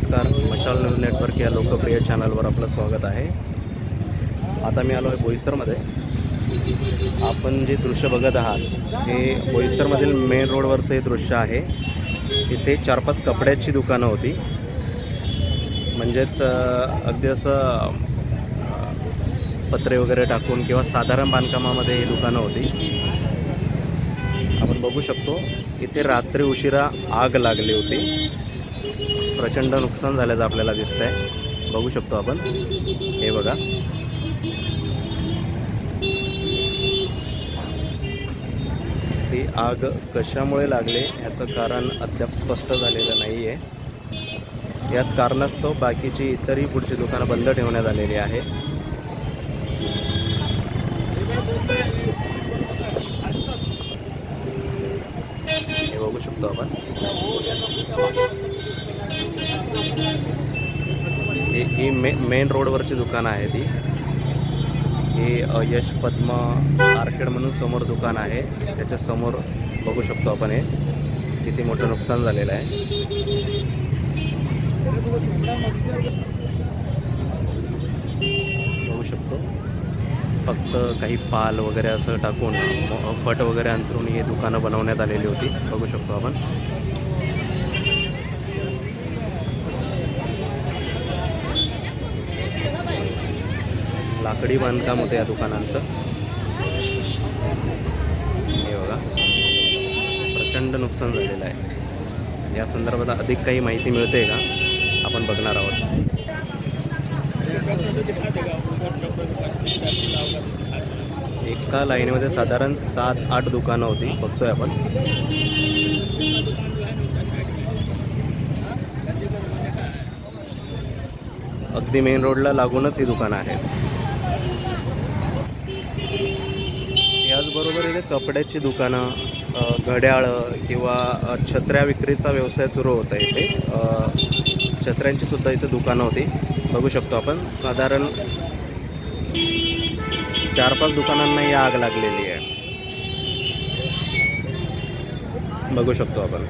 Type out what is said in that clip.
नमस्कार मशाल news network या लोकप्रिय चॅनलवर आपलं स्वागत आहे. आता मी आलो आहे बोईसरमध्ये. आपण जे दृश्य बघत आहात हे बोईसरमधील मेन रोडवरचं हे दृश्य आहे. इथे चार पाच कपड्याची दुकानं होती. म्हणजेच अगदी असं पत्रे वगैरे टाकून किंवा साधारण बांधकामामध्ये ही दुकानं होती. आपण बघू शकतो इथे रात्री उशिरा आग लागली होती. प्रचंड नुकसान झाल्याचं आपल्याला दिसत आहे बघू शकतो आपण. हे बघा. ती आग कशामुळे लागली ह्याचं कारण अद्याप स्पष्ट झालेलं नाही आहे याच कारणास्तव बाकीची इतरही पुढची दुकानं बंद ठेवण्यात आलेली आहे हे बघू शकतो आपण. हे ही मे मेन रोडवरची दुकानं आहे ती. ही यश पद्मा मार्केट म्हणून समोर दुकान आहे. त्याच्यासमोर बघू शकतो आपण हे. किती मोठं नुकसान झालेलं आहे. बघू शकतो. फक्त काही पाल वगैरे असं टाकून फट वगैरे अंतरून ही दुकानं बनवण्यात आलेली होती. बघू शकतो आपण. लाकडी बांधकाम होतं या दुकानांचं. हे बघा. प्रचंड नुकसान झालेलं आहे. या संदर्भात अधिक काही माहिती मिळते का? आपण बघणार आहोत. एका लाईनीमध्ये साधारण सात आठ दुकानं होती. बघतोय आपण. अगदी मेन रोडला लागूनच ही दुकानं आहेत. त्याचबरोबर इथे कपड्याची दुकानं घड्याळं किंवा छत्र्या विक्रीचा व्यवसाय सुरू होता इथे. छत्र्यांची सुद्धा इथे दुकानं होती. बघू शकतो आपण. साधारण चार पाच दुकानांना ही आग लागलेली आहे. बघू शकतो आपण.